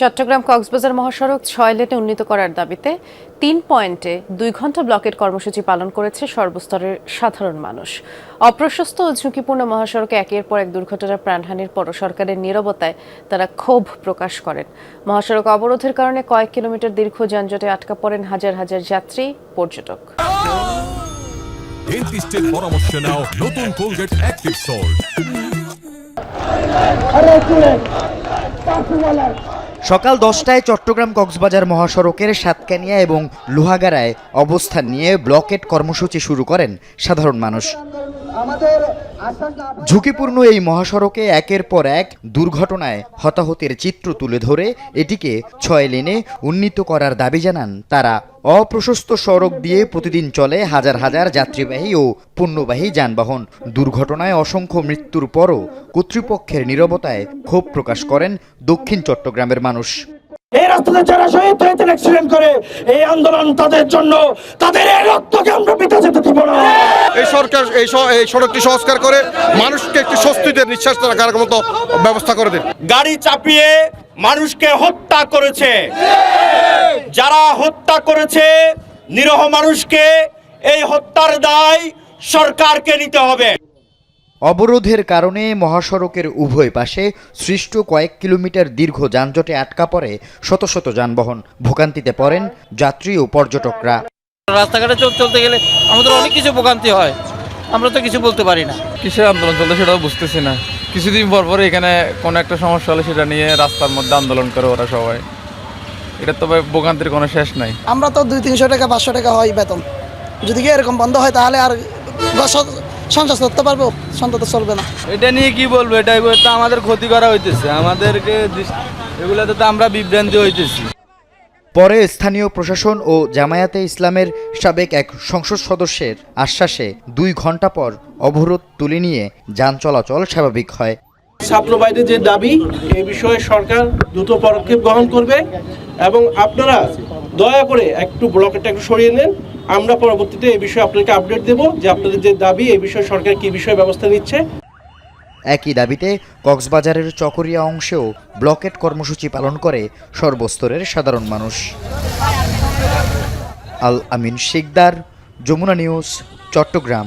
চট্টগ্রাম কক্সবাজার মহাসড়ক ছয় লেনে উন্নীত করার দাবিতে তিন পয়েন্টে দুই ঘণ্টা ব্লকের কর্মসূচি পালন করেছে সর্বস্তরের সাধারণ মানুষ। অপ্রশস্ত ও ঝুঁকিপূর্ণ মহাসড়কে একের পর এক দুর্ঘটনার প্রাণহানির পর সরকারের নীরবতায় তারা ক্ষোভ প্রকাশ করেন। মহাসড়ক অবরোধের কারণে কয়েক কিলোমিটার দীর্ঘ যানজটে আটকা পড়েন হাজার হাজার যাত্রী পর্যটক। ডেন্টিস্টের পরামর্শ নাও নতুন কোলগেট অ্যাক্টিভ সল্ট সকাল দশটায় চট্টগ্রাম কক্সবাজার মহাসড়কের সাতকানিয়া এবং লোহাগাড়ায় অবস্থান নিয়ে ব্লকেট কর্মসূচি শুরু করেন সাধারণ মানুষ। ঝুঁকিপূর্ণ এই মহাসড়কে একের পর এক দুর্ঘটনায় হতাহতের চিত্র তুলে ধরে এটিকে ছয় লেনে উন্নীত করার দাবি জানান তারা। অপ্রশস্ত সড়ক দিয়ে প্রতিদিন চলে হাজার হাজার যাত্রীবাহী ও পণ্যবাহী যানবাহন। দুর্ঘটনায় অসংখ্য মৃত্যুর পরও কর্তৃপক্ষের নীরবতায় ক্ষোভ প্রকাশ করেন দক্ষিণ চট্টগ্রামের মানুষ। এই রাস্তাতে যারা শহীদ হয়েছেন অ্যাক্সিডেন্ট করে এই আন্দোলন তাদের জন্য তাদের এই রক্তকে আমরা পিতা যেতে দিব না। এই সরকার এই সড়কটি সংস্কার করে মানুষকে একটি স্বস্তিতে নিঃশ্বাস রাখার মতো ব্যবস্থা করে দিন। গাড়ি চাপিয়ে মানুষকে হত্যা করেছে। যারা হত্যা করেছে নিরহ মানুষকে এই হত্যার দায় সরকারকে নিতে হবে। অবরোধের কারণে মহাসড়কের উভয় পাশে সৃষ্ট কয়েক কিলোমিটার দীর্ঘ যানজটে আটকা পড়ে শত শত যানবাহন। ভোগান্তিতে পড়েন যাত্রী ও পর্যটকরা। রাস্তাঘাটে চল- চলতে গেলে আমাদের অনেক কিছু ভোগান্তি হয়। আমরা তো কিছু বলতে পারি না। কিসের আন্দোলন চলছে সেটাও বুঝতেছি না। কিছুদিন পর পর এখানে কোনো একটা সমস্যা হলে সেটা নিয়ে রাস্তার মধ্যে আন্দোলন করে ওরা সবাই। এটা তো ভোগান্তির কোনো শেষ নাই। আমরা তো দুই তিনশো টাকা পাঁচশো টাকা হয় বেতন। যদি কি এরকম বন্ধ হয় তাহলে আর সংসার করতে পারব সন্তত চলবে না। এটা নিয়ে কি বলব? এটা তো আমাদের ক্ষতি করা হইতেছে। আমাদেরকে এগুলাতে তো আমরা বিভ্রান্তি হইতেছি। পরে স্থানীয় প্রশাসন ও জামায়াতে ইসলামের সাবেক এক সংসদ সদস্যের আশ্বাসে দুই ঘণ্টা পর অবরোধ তুলে নিয়ে যান চলাচল স্বাভাবিক হয়। ছাত্রবাহীদের যে দাবি এই বিষয়ে সরকার দ্রুত পদক্ষেপ গ্রহণ করবে এবং আপনারা দয়া করে একটু ব্লকেটটা একটু সরিয়ে নেন। আমরা পরবর্তীতে এই বিষয়ে আপনাকে আপডেট দেব যে আপনাদের যে দাবি, এই বিষয়ে সরকার কি বিষয়ে ব্যবস্থা নিচ্ছে। একই দাবিতে কক্সবাজারের চকরিয়া অংশেও ব্লকেট কর্মসূচি পালন করে সর্বস্তরের সাধারণ মানুষ। আল আমিন শিকদার, যমুনা নিউজ, চট্টগ্রাম।